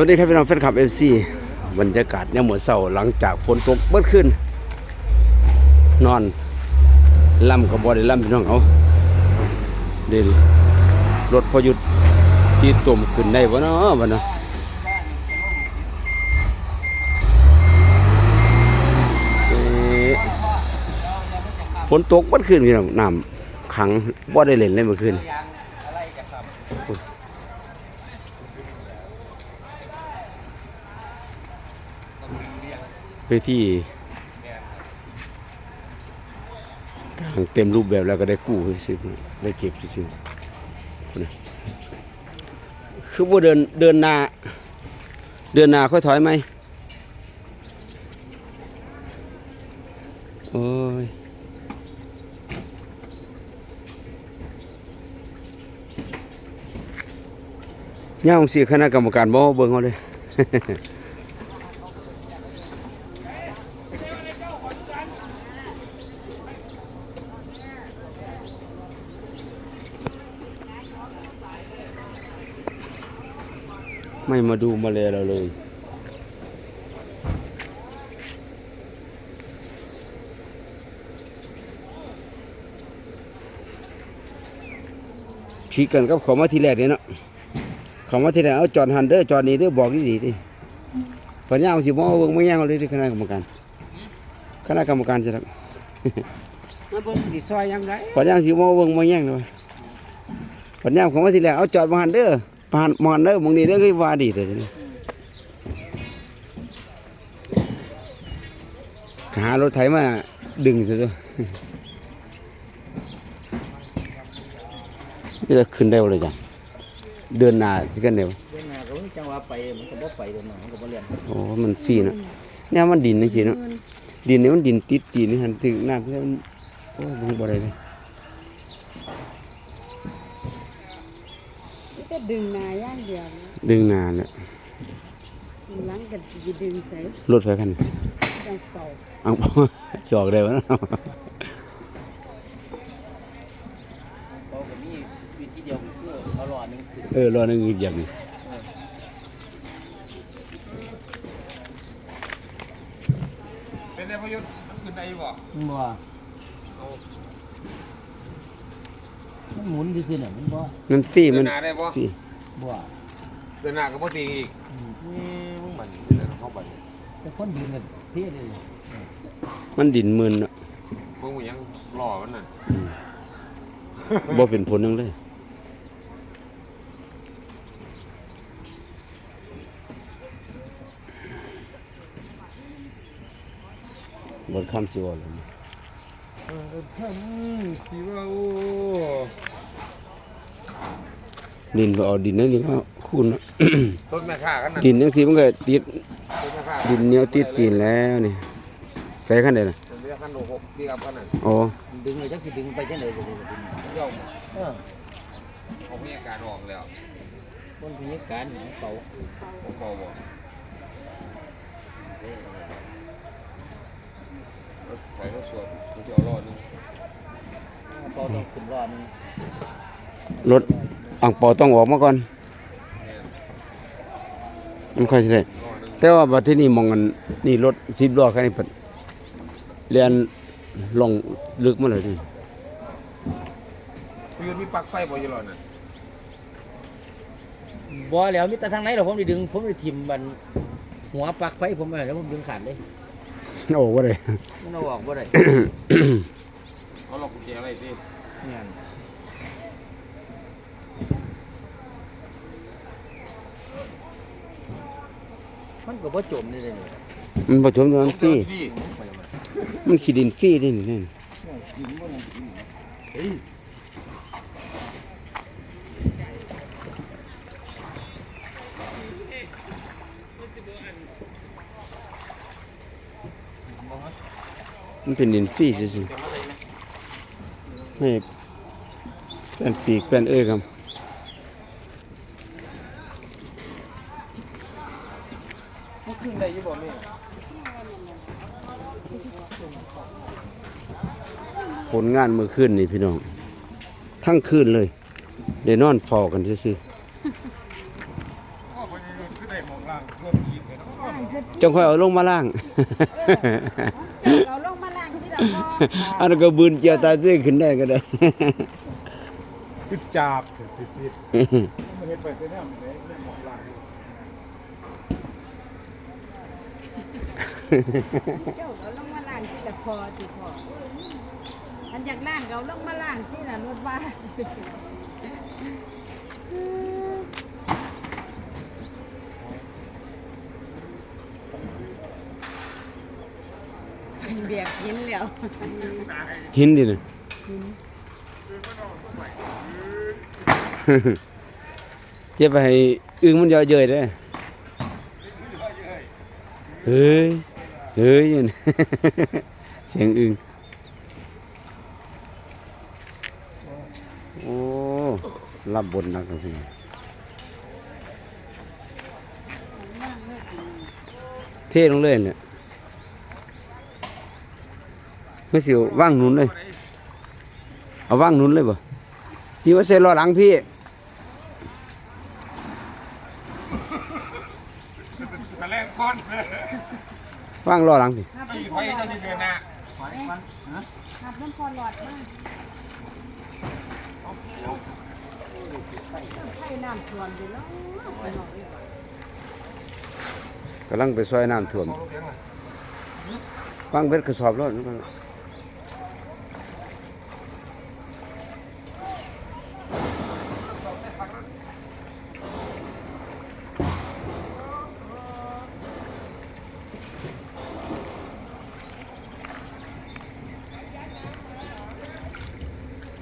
วัสดีครับพี่น้องแฟนคลับเอฟซีบรรยากาศเนี่ยามมือเสาหลังจากฝนตกเมื่อคืนนอนล่ำกับบอได้ล่ำพี่น้องเอาเดินรถพอหยุดที่ตุ่มขึ้นได้บ่เนาะบ่เนาะเอ๊ะฝนตกเมื่อคืนพี่น้องน้ำขังบ่ได้เล่นเลยเมื่อคืน ไปที่กลางเต็มรูปแบบแล้วก็ได้กู้ซื้อได้เก็บซื้อคือว่าเดินเดินหนาเดินหนาค่อยถอยไหมโอ้ยย่างสีคณะกรรมการบ่เบิ่งเขาเลย ไม่มาดูมาเลเราเลยพีกันกับเขามาทีแรกเนี่ยเนาะเขามาทีแรกเอาจอดหันเด้อจอดนี่เด้อบอกดีดีๆดิปัญญาเอาสิบ่เอาเบิ่งไม่แย่งเอาเลยที่คณะกรรมการคณะกรรมการจะรักมาเบิ่งสิซอยยังไงปัญญาสิบ่เอาเบิ่งไม่แย่งเลยปัญญาเขามาทีแรกเอาจอดมาหันเด้อ ผ่านมอนเด้อมองนี่เด้อคือว่าดีแต่นี้หารถไถมาดึงซะตัวนี่จะขึ้นได้บ่เลยจ้ะเดินหน้าสิกันเดียวเบิ่งหน้าก็จังหวะไปมันก็บ่ไปเดินหน้ามันก็บ่เรียนโอ้มันฟรีเนาะเนี่ยมันดินจังซี่เนาะดินนี่มันดินติดตีนนี่หันถึงน้ำเพิ่อนโอ้ยบ่บ่ได้เลย ดึงหนาย่างเดียวนะดึงหน้าเนี่ยหลังกันจะดึงใส่รถไฟคันนี้จังเป่าเอาจอกได้บ่เนาะเขาก็มีวิธีเดียวคือเอาหล่อหนึงขึ้นเออรอนึงอีกอย่างหนึงเป็นไงพยุทธ์มันขึ้นได้บ่บ่มัน หมุนซื่อๆน่ะมันบ่มันฟรีเดิมันนหน้าได้บ่ฟรีบ่เดินหน้าก็บ่ตีอีกอืมนี่มึงมันเดินเข้าไปแต่คนยืนน่ะเท่เลยมันดินมึนเนาะมึงยังรอมันน่ะอืมบ่เป็นผลหยังเลยบทคำสิว่าเลย เออท่านสิว่าโอ้ ดินบ่เอาดินนั่นนี่ก็คูณเนาะต้นแม่ค้ากันน่ะดินจังซี่มันก็ติดต้นแม่ค้าดินเหนียวติดตีนแล้วนี่ใส่คันใดล่ะต้นเรียกกันโลหกเรียกกันน่ะโอ้ดึงเลยจักสิดึงไปจังได๋ก็บ่ดึงย่อมเออเขามีอาการออกแล้วคนพยาการของเขาผมเขาบอกไปก็สวดกูจะเอารอดนึงเขาต้องขึ้นรอหนึงรถ อ่างเปอต้องออกมาก่อนมันค่อยสิได้รอดนึงแต่ว่าบัดที่นี่มองกันนี่รถ10ล้อคันนี้เพิ่นเรียนลงลึกมาเลยนี่พยุทธ์มีปลั๊กไฟบ่อยู่รอดน่ะบ่แล้วมีแต่ทางไหนล่ะผมได้ดึง ผมได้ทิ่มมันหัวปลั๊กไฟผมไว้แล้วผมดึงขาดเลยโอ้บ่ได้มันเอาออกบ่ได้เขาล็อกกุญแจไว้สิเนี่ย มันก็บ่จมนี่เลยนี่มันบ่ถมมันฟรีพี่มันขี้ดินฟรีนี่นี่มันเป็นดินฟรีซื่อๆให้เป็นปีกเป็นเอ้ยครับ มัน ขึ้นได้ยู่บ่แม่ผลงานมื่อคืนนี่พี่น้อง ทั้งคืนเลยได้นอนฟอกันซื่อนได้หมอกันเนาะล่างคือจงค่อยเอาลงมาล่าง เอาลงมาล่างที่ละพ่ออันนั้นก็บืนเจียวตาซื้อขึ้นได้ก็ได้จาบผิดผิดไม่เห็นไปเป็นนวไหนเล่า เจ้าเอาลงมาล่างที่ละพอที่พออันอยากล่างเอาลงมาล่างที่ละรถบ้านเป็นเบียกกินแล้วหินดิน่ะเจ็บไปให้อึ้งมันเยอะเย้ยเด้เฮ้ย เฮ้ยเสียงอึ้งโอ้รับบนนักครับพี่เท่ลงเลยเนี่ยไม่เสิวว่างนุนเลย เอาว่างนุนเลยบ่ที่ว่าเซรอหลังพี่ ตะแลงก้อน ว่างรอหลังพี่ครับไม่ถอยจะเดินหน้าครับน้ำพอหลอดมากไข่น้ำท่วมอยู่แล้วไปหน่อยกำลังไปซอยน้ำท่วมโซโลเพียงเลยว่างเบ็ดกระสอบรถ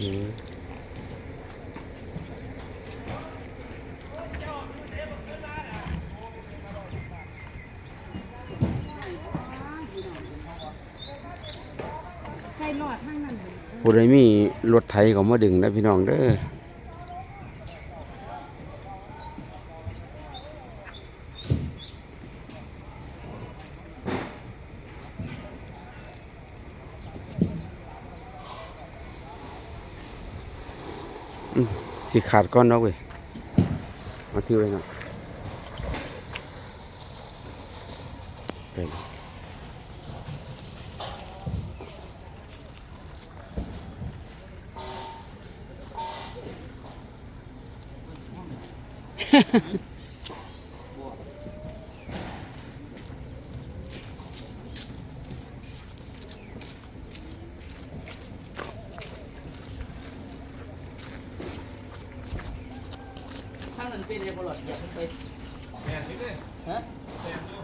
ใส่หลอดทั้งนั้น ผู้ใดมีรถไถเขามาดึงนะพี่น้องเด้อ สีขาดก้อนนกเว้ยมาทิ้งไว้หน่อยไปฮ่าฮ่า นั้นอย่าเพิ่งไปแม่นนี่เด้ฮะแม่นอยู่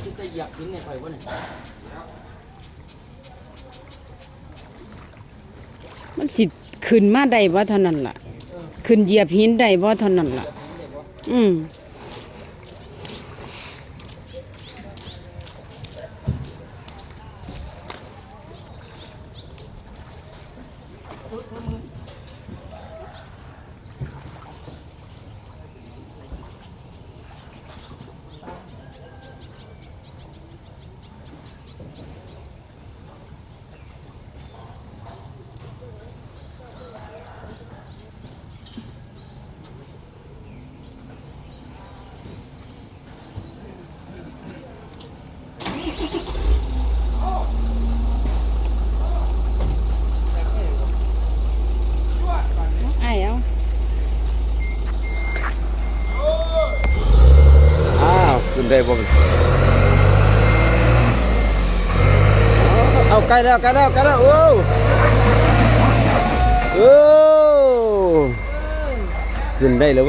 คือจะเหยียบหินในไฟวะเนี่ยมันสิขึ้นมาได้บ่เท่านั้นล่ะ ขึ้นเหยียบหินได้บ่เท่านั้นล่ะ อืม ไอ้เอา อ้าวขึ้นได้บ่มันเอาใกล้แล้วใกล้แล้วใกล้แล้วโอ้โอ้ขึ้นได้แล้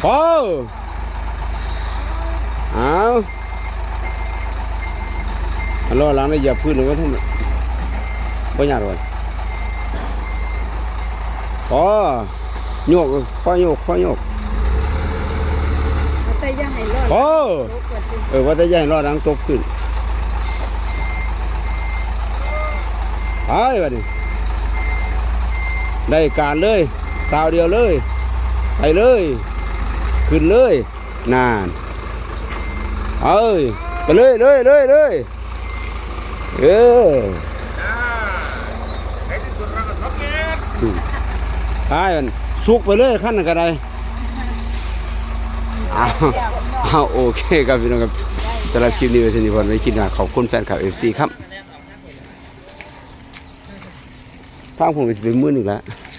วเว้ยจังได๋ล่ะบัดเอาหักมาเลยบัดนี้หักมาหักมาเลยเลยเลยเลยได้อีกได้อีกอีกนักเลยนักเลยพูดอะขนาดมันไหลอยู่พอเอาอันรอหลังได้เหยียบพื้นหรือว่าท่านบ่ยากหรอกพอโยกพอโยกพอโยกโอ้เออว่าจะย่ายรอดหลังตกขึ้นไปบัดนี้ได้การเลยสาวเดียวเลย ไปเลย ขึ้นเลยนานเอ้ยไปเลยเลยเลยเลยเออในที่สุดเราก็สำเร็จไปมันสุกไปเลยขั้นนั้นก็ได้เอาเอาโอเคครับพี่น้องครับสำหรับคลิปนี้ไว้สนิทพรไว้คลิปหน้าขอบคุณแฟนคลับเอฟซีครับทางผมจะเป็นมือหนึ่งแล้วค